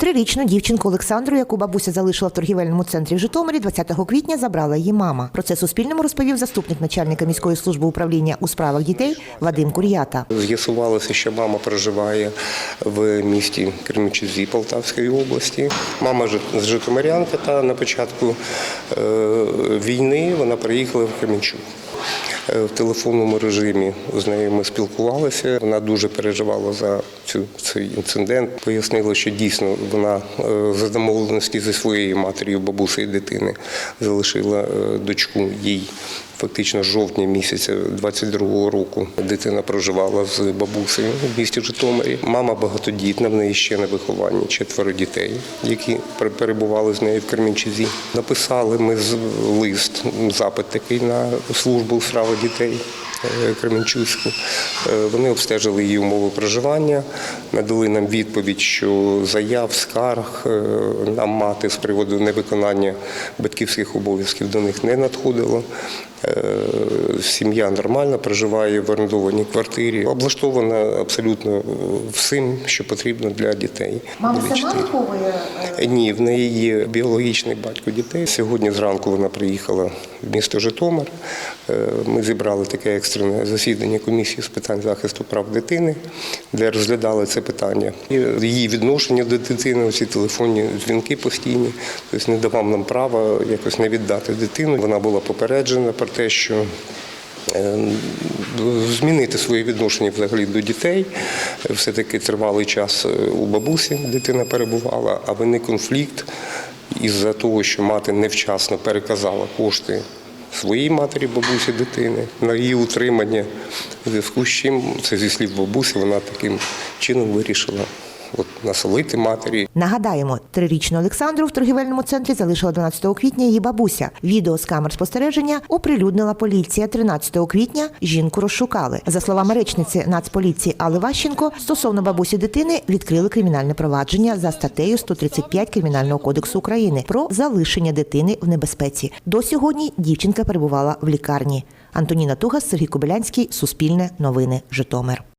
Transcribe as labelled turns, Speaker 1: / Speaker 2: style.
Speaker 1: Трирічну дівчинку Олександру, яку бабуся залишила в торгівельному центрі в Житомирі, 20 квітня забрала її мама. Про це Суспільному розповів заступник начальника міської служби управління у справах дітей Вадим Кур'ята.
Speaker 2: З'ясувалося, що мама проживає в місті Кременчузі Полтавської області. Мама з Житомирянка, та на початку е, війни вона приїхала в Кременчуг. Е, В телефонному режимі з нею ми спілкувалися. Вона дуже переживала за цю цей інцидент. Пояснила, що дійсно вона е, за домовленості зі своєю матір'ю, бабусею дитини залишила е, дочку їй фактично жовтня місяця 22-го року дитина проживала з бабусею в місті Житомирі. Мама багатодітна, в неї ще на вихованні четверо дітей, які пер- перебували з нею в Кремінчузі. Написали ми лист, запит такий на службу у справи дітей. е, Кременчуцьку. Е, Вони обстежили її умови проживання, надали нам відповідь, що заяв, скарг е, нам мати з приводу невиконання батьківських обов'язків до них не надходило. Е, Сім'я нормальна, проживає в орендованій квартирі, облаштована абсолютно всім, що потрібно для дітей.
Speaker 1: Мама сама виховує
Speaker 2: Ні, в неї є біологічний батько дітей. Сьогодні зранку вона приїхала в місто Житомир. Е, Ми зібрали таке екстрене засідання комісії з питань захисту прав дитини, де розглядали це питання. Її відношення до дитини, оці телефонні дзвінки постійні, тобто не давав нам права якось не віддати дитину. Вона була попереджена про те, що е, змінити своє відношення взагалі до дітей. Все-таки тривалий час е, у бабусі дитина перебувала, а виник конфлікт із-за того, що мати невчасно переказала кошти своїй матері, бабусі дитини на її утримання. В зв'язку з чим це зі слів бабусі, вона таким чином вирішила от, насолити матері.
Speaker 1: Нагадаємо, трирічну Олександру в торгівельному центрі залишила 12 квітня її бабуся. Відео з камер спостереження оприлюднила поліція 13 квітня. Жінку розшукали. За словами речниці Нацполіції Алли Ващенко, стосовно бабусі дитини відкрили кримінальне провадження за статтею 135 Кримінального кодексу України про залишення дитини в небезпеці. До сьогодні дівчинка перебувала в лікарні. Антоніна Тугас, Сергій Кобилянський, Суспільне новини, Житомир.